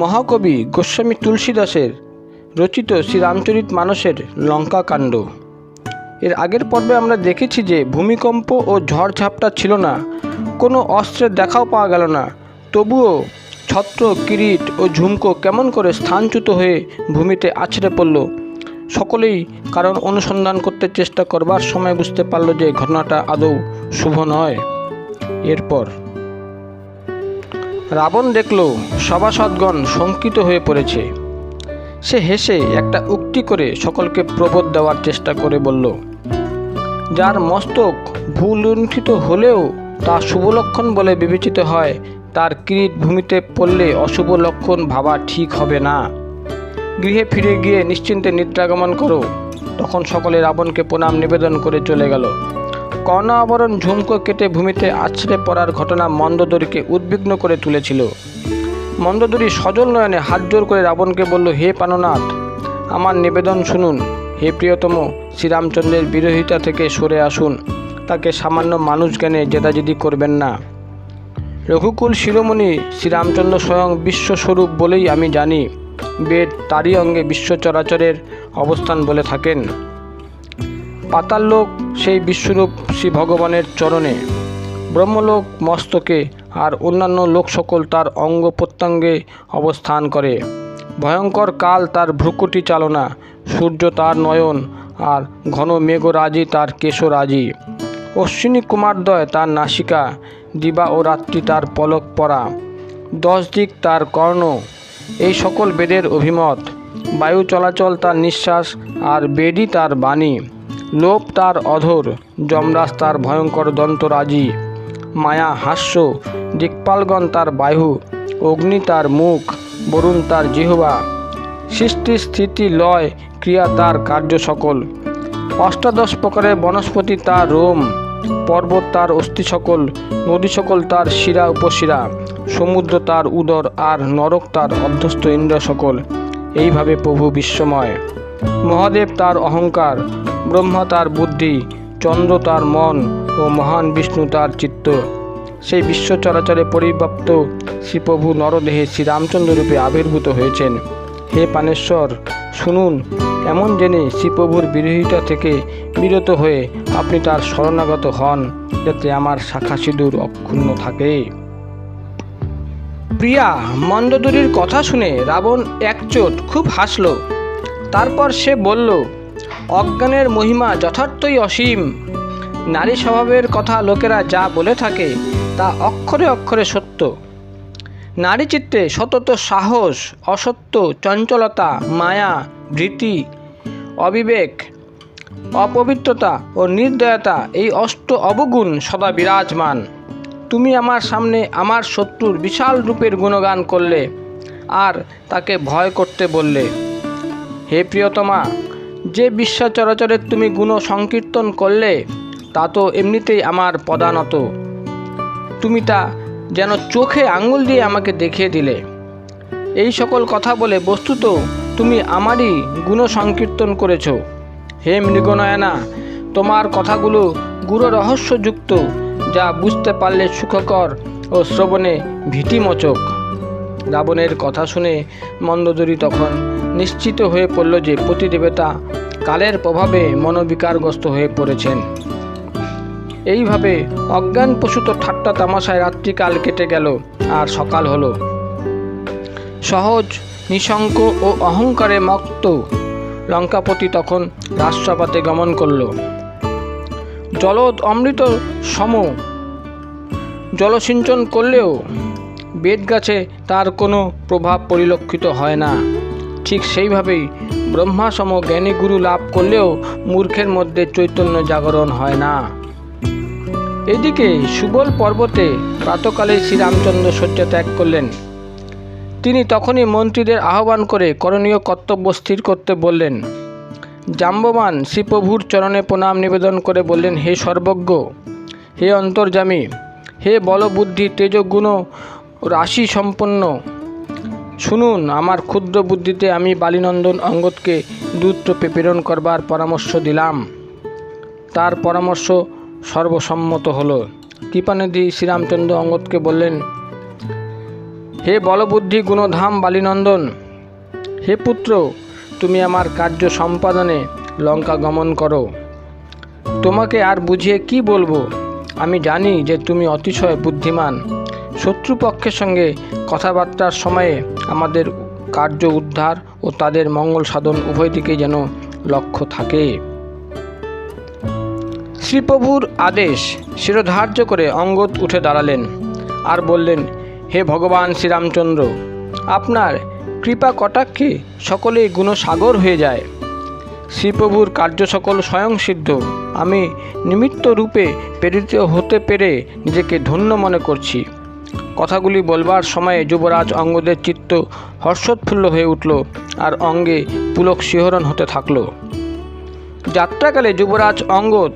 মহাকবি গোস্বামী তুলসীদাসের রচিত শ্রীরামচরিত মানসের লঙ্কাকাণ্ড এর আগের পর্বে আমরা দেখেছি যে ভূমিকম্প ও ঝড়ঝাপটা ছিল না, কোনো অস্ত্রের দেখাও পাওয়া গেল না। তবুও ছত্র, কিরিট ও ঝুমকো কেমন করে স্থানচ্যুত হয়ে ভূমিতে আছড়ে পড়ল, সকলেই কারণ অনুসন্ধান করতে চেষ্টা করবার সময় বুঝতে পারল যে ঘটনাটা আদৌ শুভ নয়। এরপর রাবণ দেখল সভাসদগণ শঙ্কিত হয়ে পড়েছে। সে হেসে একটা উক্তি করে সকলকে প্রবোধ দেওয়ার চেষ্টা করে বলল, যার মস্তক ভূলুণ্ঠিত হলেও তা শুভ লক্ষণ বলে বিবেচিত হয়, তার কিরিট ভূমিতে পড়লে অশুভ লক্ষণ ভাবা ঠিক হবে না। গৃহে ফিরে গিয়ে নিশ্চিন্তে নিদ্রাগমন করো। তখন সকলে রাবণকে প্রণাম নিবেদন করে চলে গেল। কর্ণ আবরণ ঝুমকো কেটে ভূমিতে আছড়ে পড়ার ঘটনা মন্দোদরীকে উদ্বিগ্ন করে তুলেছিল। মন্দোদরী সজল নয়নে হাত জোর করে রাবণকে বলল, হে পাননাথ আমার নিবেদন শুনুন। হে প্রিয়তম, শ্রীরামচন্দ্রের বিরোধিতা থেকে সরে আসুন। তাকে সামান্য মানুষ জ্ঞানে জেদাজেদি করবেন না। রঘুকুল শিরোমণি শ্রীরামচন্দ্র স্বয়ং বিশ্বস্বরূপ বলেই আমি জানি। বেদ তারই অঙ্গে বিশ্ব চরাচরের অবস্থান বলে থাকেন। পাতাল লোক সেই বিশ্বরূপ শ্রী ভগবানের চরণে। ব্রহ্মলোক মস্তকে আর অন্যান্য লোক সকল তার অঙ্গ প্রত্যঙ্গে অবস্থান করে। ভয়ঙ্কর কাল তার ভ্রুকুটি চালনা, সূর্য তার নয়ন আর ঘন মেঘরাজি তার কেশরাজি। অশ্বিনী কুমারদ্বয় তার নাসিকা, দিবা ও রাত্রি তার পলক পরা। দশ দিক তার কর্ণ, এই সকল বেদের অভিমত। বায়ু চলাচল তার নিঃশ্বাস আর বেদই তার বাণী। লোভ তার অধর, যমরাজ তার ভয়ঙ্কর দন্তরাজি মায়া হাস্য, দিকপালগণ তার বায়ু, অগ্নি তার মুখ, বরুণ তার জিহবা। সৃষ্টি, স্থিতি, লয়, ক্রিয়া তার কার্য সকল। অষ্টাদশ প্রকারের বনস্পতি তার রোম, পর্বত তার অস্থি সকল, নদী সকল তার শিরা উপশিরা, সমুদ্র তার উদর আর নরক তার অধ্যস্ত ইন্দ্র সকল। এইভাবে প্রভু বিশ্বময়। মহাদেব তার অহংকার ব্রহ্মা তার বুদ্ধি, চন্দ্র তার মন ও মহান বিষ্ণু তার চিত্ত। সেই বিশ্ব চরাচরে পরিব্যাপ্ত শ্রীপ্রভু নরদেহে শ্রীরামচন্দ্র রূপে আবির্ভূত হয়েছেন। হে পানেশ্বর, শুনুন, এমন জেনে শ্রীপ্রভুর বিরোধিতা থেকে বিরত হয়ে আপনি তার শরণাগত হন, যাতে আমার শাখা সিঁদুর অক্ষুণ্ণ থাকে। প্রিয়া মন্দদুরির কথা শুনে রাবণ একচোট খুব হাসল। তারপর সে বলল অজ্ঞানের মহিমা যথার্থই অসীম। নারী স্বভাবের কথা লোকেরা যা বলে থাকে, তা অক্ষরে অক্ষরে সত্য। নারী চিত্তে সতত সাহস, অসত্য, চঞ্চলতা, মায়া, ভীতি, অবিবেক, অপবিত্রতা ও নির্দয়তা এই অষ্ট অবগুণ সদা বিরাজমান। তুমি আমার সামনে আমার শত্রুর বিশাল রূপের গুণগান করলে আর তাকে ভয় করতে বললে। হে প্রিয়তমা যে বিশ্বাচরাচরের তুমি গুণ সংকীর্তন করলে, তা তো এমনিতেই আমার পদানত। তুমি তা যেন চোখে আঙুল দিয়ে আমাকে দেখিয়ে দিলে। এই সকল কথা বলে বস্তুত তুমি আমারই গুণ সংকীর্তন করেছ। হে মৃগনয়না, তোমার কথাগুলো গুরু রহস্যযুক্ত, যা বুঝতে পারলে সুখকর ও শ্রবণে ভীতিমোচক। রাবণের কথা শুনে মন্দোদরী তখন নিশ্চিত হয়ে পড়ল যে প্রতিদেবতা কালের প্রভাবে মনোবিকারগ্রস্ত হয়ে পড়েছেন। এইভাবে অজ্ঞান প্রসূত ঠাট্টা তামাশায় রাত্রিকাল কেটে গেল আর সকাল হলো। সহজ নিঃশঙ্ক ও অহংকারে মক্ত লঙ্কাপতি তখন রাষ্ট্রপাতে গমন করল। জলদ অমৃত সম জলসিঞ্চন করলেও বেদ গাছে তার কোনো প্রভাব পরিলক্ষিত হয় না। ঠিক সেইভাবেই ব্রহ্মাসম জ্ঞানী গুরু লাভ করলেও মূর্খের মধ্যে চৈতন্য জাগরণ হয় না। এদিকে সুবল পর্বতে প্রাতকালে শ্রীরামচন্দ্র শয্যা ত্যাগ করলেন। তিনি তখনই মন্ত্রীদের আহ্বান করে করণীয় কর্তব্য স্থির করতে বললেন। জাম্বমান শ্রীপ্রভুর চরণে প্রণাম নিবেদন করে বললেন, হে সর্বজ্ঞ, হে অন্তর্জামী হে বলবুদ্ধি, তেজগুণ রাশি সম্পন্ন শুনুন, আমার ক্ষুদ্র বুদ্ধিতে আমি বালিনন্দন অঙ্গদকে দূতরূপে প্রেরণ করবার পরামর্শ দিলাম। তার পরামর্শ সর্বসম্মত হলো। কৃপানিধি শ্রীরামচন্দ্র অঙ্গদকে বললেন, হে বলবুদ্ধি গুণধাম বালিনন্দন, হে পুত্র, তুমি আমার কার্য সম্পাদনে লঙ্কা গমন করো। তোমাকে আর বুঝিয়ে কি বলব? আমি জানি যে তুমি অতিশয় বুদ্ধিমান। শত্রুপক্ষের সঙ্গে কথাবার্তার সময়ে আমাদের কার্য উদ্ধার ও তাদের মঙ্গল সাধন উভয় দিকেই যেন লক্ষ্য থাকে। শ্রীপ্রভুর আদেশ শিরোধার্য করে অঙ্গদ উঠে দাঁড়ালেন আর বললেন, হে ভগবান শ্রীরামচন্দ্র, আপনার কৃপা কটাক্ষে সকলেই গুণসাগর হয়ে যায়। শ্রীপ্রভুর কার্য সকল স্বয়ংসিদ্ধ আমি নিমিত্ত রূপে প্রেরিত হতে পেরে নিজেকে ধন্য মনে করছি। কথাগুলি বলবার সময়ে যুবরাজ অঙ্গদের চিত্ত হর্ষোৎফুল্ল হয়ে উঠল আর অঙ্গে পুলক শিহরণ হতে থাকল। যাত্রাকালে যুবরাজ অঙ্গদ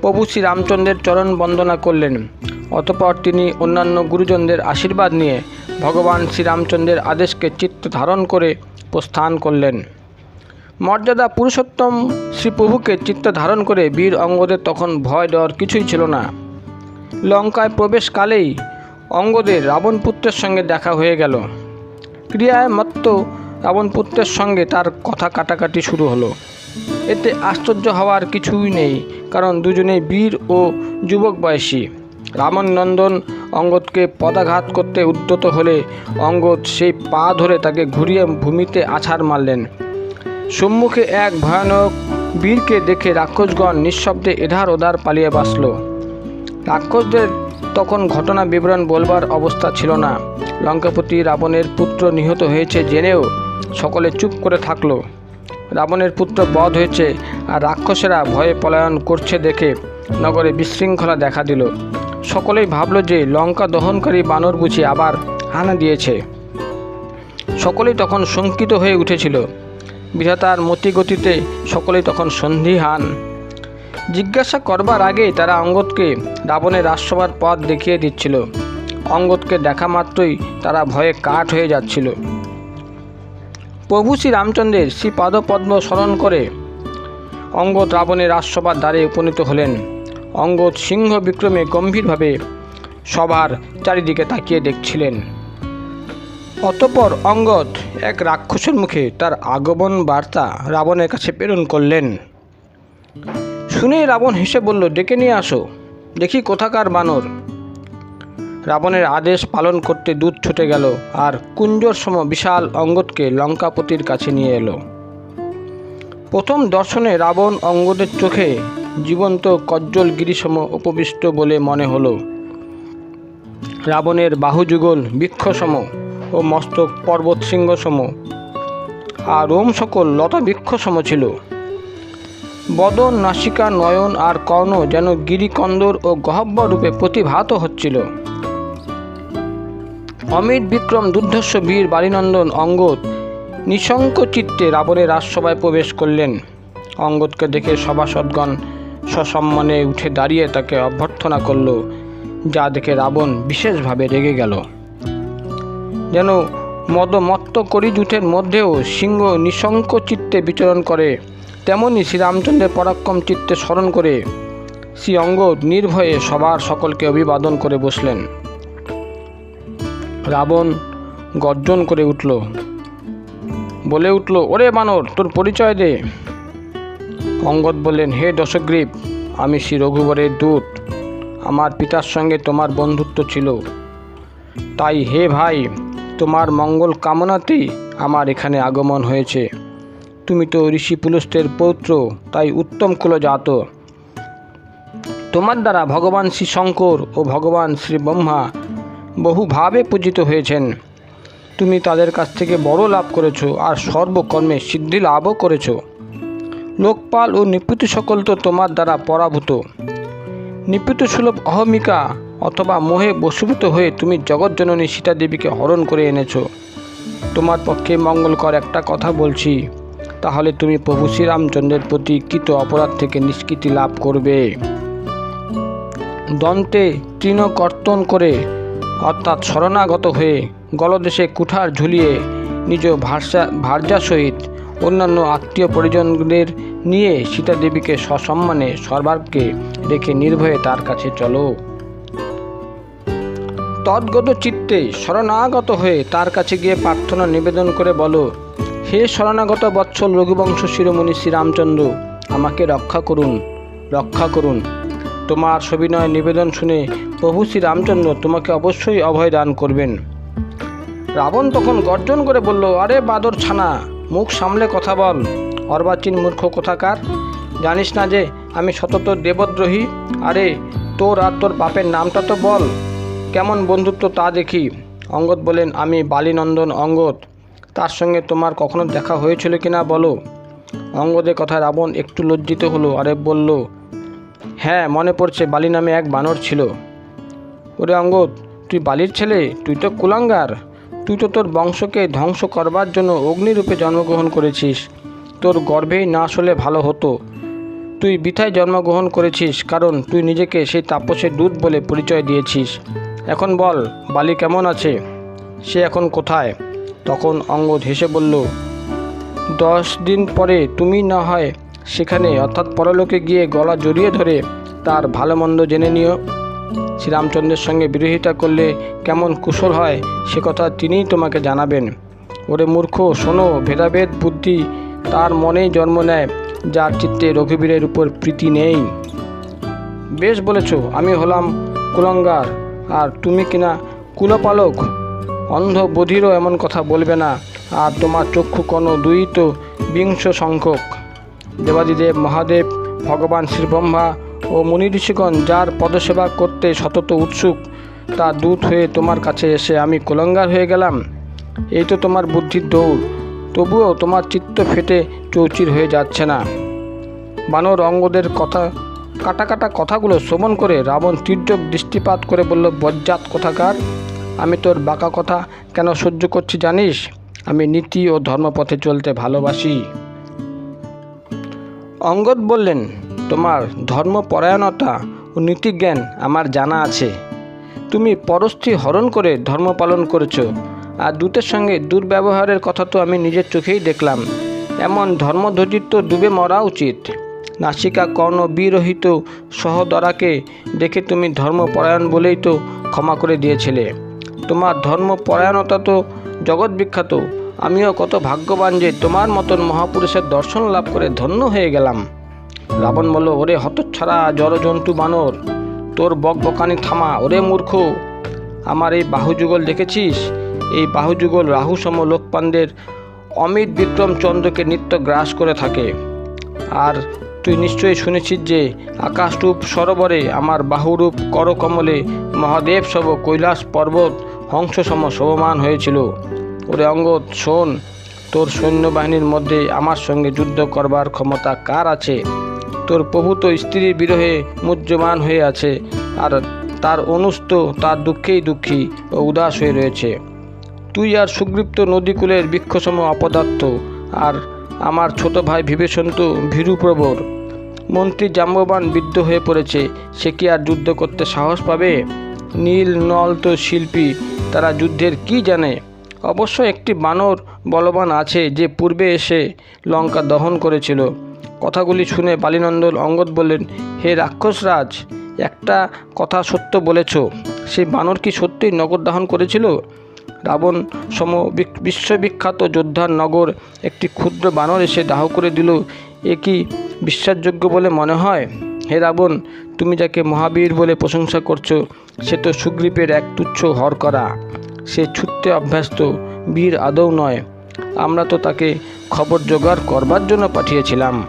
প্রভু শ্রী রামচন্দ্রের চরণ বন্দনা করলেন। অতপর তিনি অন্যান্য গুরুজনদের আশীর্বাদ নিয়ে ভগবান শ্রীরামচন্দ্রের আদেশকে চিত্ত ধারণ করে প্রস্থান করলেন। মর্যাদা পুরুষোত্তম শ্রীপ্রভুকে চিত্ত ধারণ করে বীর অঙ্গদের তখন ভয় ডর কিছুই ছিল না। লঙ্কায় প্রবেশকালেই অঙ্গদের রাবণপুত্রের সঙ্গে দেখা হয়ে গেল। ক্রিয়ায় মত্ত রাবণপুত্রের সঙ্গে তার কথা কাটাকাটি শুরু হলো। এতে আশ্চর্য হওয়ার কিছুই নেই, কারণ দুজনেই বীর ও যুবক বয়সী। রামন নন্দন অঙ্গদকে পদাঘাত করতে উদ্যত হলে অঙ্গদ সেই পা ধরে তাকে ঘুরিয়ে ভূমিতে আছাড় মারলেন। সম্মুখে এক ভয়ানক বীরকে দেখে রাক্ষসগণ নিঃশব্দে এধার ওধার পালিয়ে বাঁচল। রাক্ষসদের তখন ঘটনা বিবরণ বলবার অবস্থা ছিল না। লঙ্কাপতি রাবণের পুত্র নিহত হয়েছে জেনেও সকলে চুপ করে থাকল। রাবণের পুত্র বধ হয়েছে আর রাক্ষসেরা ভয়ে পলায়ন করছে দেখে নগরে বিশৃঙ্খলা দেখা দিল। সকলেই ভাবল যে লঙ্কা দহনকারী বানর বুঝি আবার হানা দিয়েছে। সকলেই তখন শঙ্কিত হয়ে উঠেছিল। বিধাতার মতিগতিতে সকলেই তখন সন্ধিহান জিজ্ঞাসা করবার আগেই তারা অঙ্গদকে রাবণের রাজসভার পথ দেখিয়ে দিচ্ছিল। অঙ্গদকে দেখা মাত্রই তারা ভয়ে কাঠ হয়ে যাচ্ছিল। প্রভু শ্রী রামচন্দ্রের শ্রী পাদপদ্ম স্মরণ করে অঙ্গদ রাবণের রাজসভার দ্বারে উপনীত হলেন। অঙ্গদ সিংহ বিক্রমে গম্ভীরভাবে সবার চারিদিকে তাকিয়ে দেখছিলেন। অতপর অঙ্গদ এক রাক্ষসের মুখে তার আগমন বার্তা রাবণের কাছে প্রেরণ করলেন। শুনে রাবণ হেসে বলল, ডেকে নিয়ে আসো। দেখি কোথাকার বানর। রাবণের আদেশ পালন করতে দূত ছুটে গেল আর কুঞ্জর সম বিশাল অঙ্গদকে লঙ্কাপতির কাছে নিয়ে এলো। প্রথম দর্শনে রাবণ অঙ্গদের চোখে জীবন্ত কজ্জল গিরিসম উপবিষ্ট বলে মনে হলো। রাবণের বাহুযুগল বৃক্ষসম ও মস্তক পর্বত সিংহসম আর রোম সকল লতা বৃক্ষসম ছিল। বদন, নাসিকা, নয়ন আর কর্ণ যেন গিরিকন্দর ও গহব্বর রূপে প্রতিভাত হচ্ছিল। অমিত বিক্রম দুর্ধস্য বীর বালিনন্দন অঙ্গদ নিঃশঙ্ক চিত্তে রাবণের রাজসভায় প্রবেশ করলেন। অঙ্গদকে দেখে সভাসদগণ সসম্মানে উঠে দাঁড়িয়ে তাকে অভ্যর্থনা করল, যা দেখে রাবণ বিশেষভাবে রেগে গেল। যেন মদমত্ত করিজুটের মধ্যেও সিংহ নিঃশঙ্ক চিত্তে বিচরণ করে তেমনি শ্রীরামচন্দ্রের পরাক্রম চিত্তে স্মরণ করে শ্রী অঙ্গদ নির্ভয়ে সবার সকলকে অভিবাদন করে বসলেন। রাবণ গর্জন করে উঠল। বলে উঠল, ওরে বানর, তোর পরিচয় দে। অঙ্গদ বললেন, হে দশগ্রীব, আমি শ্রী রঘুবরের দূত। আমার পিতার সঙ্গে তোমার বন্ধুত্ব ছিল। তাই হে ভাই, তোমার মঙ্গল কামনাতেই আমার এখানে আগমন হয়েছে। তুমি তো ঋষি পুলস্তের পৌত্র, তাই উত্তম কুলজাত। তোমার দ্বারা ভগবান শ্রী শঙ্কর ও ভগবান শ্রী ব্রহ্মা বহুভাবে পূজিত হয়েছেন। তুমি তাদের কাছ থেকে বড় লাভ করেছ আর সর্বকর্মে সিদ্ধি লাভও করেছ। লোকপাল ও নিপীত সকল তো তোমার দ্বারা পরাভূত। নিপীত সুলভ অহমিকা অথবা মোহে বশীভূত হয়ে তুমি জগৎজননী সীতা দেবীকে হরণ করে এনেছো। তোমার পক্ষে মঙ্গলকর একটা কথা বলছি। তাহলে তুমি প্রভু শ্রীরামচন্দ্রের প্রতি কৃত অপরাধ থেকে নিষ্কৃতি লাভ করবে। দন্তে তৃণকর্তন করে, অর্থাৎ শরণাগত হয়ে গলদেশে কুঠার ঝুলিয়ে নিজ ভাষা ভার্যা সহিত অন্যান্য আত্মীয় পরিজনদের নিয়ে সীতা দেবীকে সসম্মানে সর্বার্কে রেখে নির্ভয়ে তার কাছে চলো। তদ্গত চিত্তে শরণাগত হয়ে তার কাছে গিয়ে প্রার্থনা নিবেদন করে বলো হে শরণাগত বৎসল রঘুবংশ শিরোমণি শ্রীরামচন্দ্র, আমাকে রক্ষা করুন রক্ষা করুন। তোমার সবিনয় নিবেদন শুনে প্রভু শ্রীরামচন্দ্র তোমাকে অবশ্যই অভয় দান করবেন। রাবণ তখন গর্জন করে বলল, আরে বাদর ছানা, মুখ সামলে কথা বল। অর্বাচীন মূর্খ কোথাকার? জানিস না যে আমি সতত দেবদ্রোহী? আরে তোর আর তোর বাপের নামটা তো বল। কেমন বন্ধুত্ব তা দেখি। অঙ্গদ বলেন, আমি বালিনন্দন অঙ্গদ। তার সঙ্গে তোমার কখনো দেখা হয়েছিল কিনা বলো? অঙ্গদের কথা রাবণ একটু লজ্জিত হলো, আরে বলল হ্যাঁ মনে পড়ছে বালি নামে এক বানর ছিল। ওরে অঙ্গদ, তুই বালির ছেলে? তুই তো কুলাঙ্গার। তুই তো তোর বংশকে ধ্বংস করবার জন্য অগ্নিরূপে জন্মগ্রহণ করেছিস। তোর গর্ভেই না হলে ভালো হতো। তুই বৃথায় জন্মগ্রহণ করেছিস, কারণ তুই নিজেকে সেই তাপসের দূত বলে পরিচয় দিয়েছিস। এখন বল, বালি কেমন আছে? সে এখন কোথায়? তখন অঙ্গদ হেসে বলল, দশ দিন পরে তুমি না হয় সেখানে, অর্থাৎ পরলোকে গিয়ে গলা জড়িয়ে ধরে তার ভালো মন্দ জেনে নিও শ্রীরামচন্দ্রের সঙ্গে বিরোধিতা করলে কেমন কুশল হয় সে কথা তিনিই তোমাকে জানাবেন। ওরে মূর্খ, শোনো, ভেদাভেদ বুদ্ধি তার মনেই জন্ম নেয়, যার চিত্তে রঘুবীরের উপর প্রীতি নেই। বেশ বলেছ, আমি হলাম কুলঙ্গার। আর তুমি কিনা কুলপালক? অন্ধ বধিরও এমন কথা বলবে না। আর তোমার চক্ষু কোনো দুই তো বিংশ সংখ্যক। দেবাদিদেব, মহাদেব, ভগবান শ্রীব্রহ্মা ও মুনি ঋষিগণ যার পদসেবা করতে সতত উৎসুক, তা দূত হয়ে তোমার কাছে এসে আমি কুলঙ্গার হয়ে গেলাম। এই তো তোমার বুদ্ধির দৌড়। তবুও তোমার চিত্ত ফেটে চৌচির হয়ে যাচ্ছে না। বানর অঙ্গদের কথা, কাটা কাটা কথাগুলো শ্রবণ করে রাবণ তীর্যক দৃষ্টিপাত করে বলল, বজ্জাত কথাকার? আমি তোর বাঁকা কথা কেন সহ্য করছি জানিস? আমি নীতি ও ধর্মপথে চলতে ভালোবাসি। অঙ্গদ বললেন, তোমার ধর্মপরায়ণতা ও নীতিজ্ঞান আমার জানা আছে। তুমি পরস্থি হরণ করে ধর্ম পালন করেছ, আর দূতের সঙ্গে দুর্ব্যবহারের কথা তো আমি নিজের চোখেই দেখলাম। এমন ধর্মধ্বজিত তো ডুবে মরা উচিত। নাসিকা কর্ণ বিরহিত সহদরাকে দেখে তুমি ধর্মপরায়ণ বলেই তো ক্ষমা করে দিয়েছিলে। তোমার ধর্মপরায়ণতা তো জগৎ বিখ্যাত। আমিও কত ভাগ্যবান যে তোমার মতন মহাপুরুষের দর্শন লাভ করে ধন্য হয়ে গেলাম। রাবণ বলল, ওরে হতচ্ছাড়া জড়জন্তু বানর, তোর বক বকানি থামা, ওরে মূর্খ। আমার এই বাহুযুগল দেখেছিস? এই বাহুযুগল রাহু সম লোকপানদের অমিত বিক্রম চন্দ্রকে নিত্য গ্রাস করে থাকে। আর তুই নিশ্চয়ই শুনেছিস যে আকাশরূপ সরোবরে আমার বাহুরূপ করকমলে মহাদেব সব কৈলাস পর্বত হংসসম শোভমান হয়েছিল। ওরে অঙ্গদ, শোন, তোর সৈন্যবাহিনীর মধ্যে আমার সঙ্গে যুদ্ধ করবার ক্ষমতা কার আছে? তোর প্রভু তো স্ত্রীর বিরহে মুহ্যমান হয়ে আছে, আর তার অনুস্ত তার দুঃখেই দুঃখী ও উদাস হয়ে রয়েছে। তুই আর সুগ্রীপ্ত নদীকূলের বৃক্ষসম অপদার্থ, আর আমার ছোট ভাই বিভীষণ তো ভীরুপ্রবর। মন্ত্রী জাম্ববান বিদ্ধ হয়ে পড়েছে, সে কি আর যুদ্ধ করতে সাহস পাবে? নীল নল তো শিল্পী, তারা যুদ্ধের কি জানে? অবশ্য একটি বানর বলবান আছে যে পূর্বে এসে লঙ্কা দহন করেছিল। কথাগুলি শুনে বালিনন্দন অঙ্গদ বললেন, হে রাক্ষসরাজ, একটা কথা সত্য বলেছ। সেই বানর কি সত্যিই নগর দাহন করেছিল? রাবণ সম বিশ্ববিখ্যাত যোদ্ধার নগর একটি ক্ষুদ্র বানর এসে দাহ করে দিল। এ কি বিশ্বাসযোগ্য বলে মনে হয়? হে রাবণ, তুমি যাকে মহাবীর বলে প্রশংসা করছ সে তো সুগ্রীপের এক তুচ্ছ হর করা। সে ছুটতে অভ্যস্ত, বীর আদৌ নয়। আমরা তো তাকে খবর জোগাড় করবার জন্য পাঠিয়েছিলাম।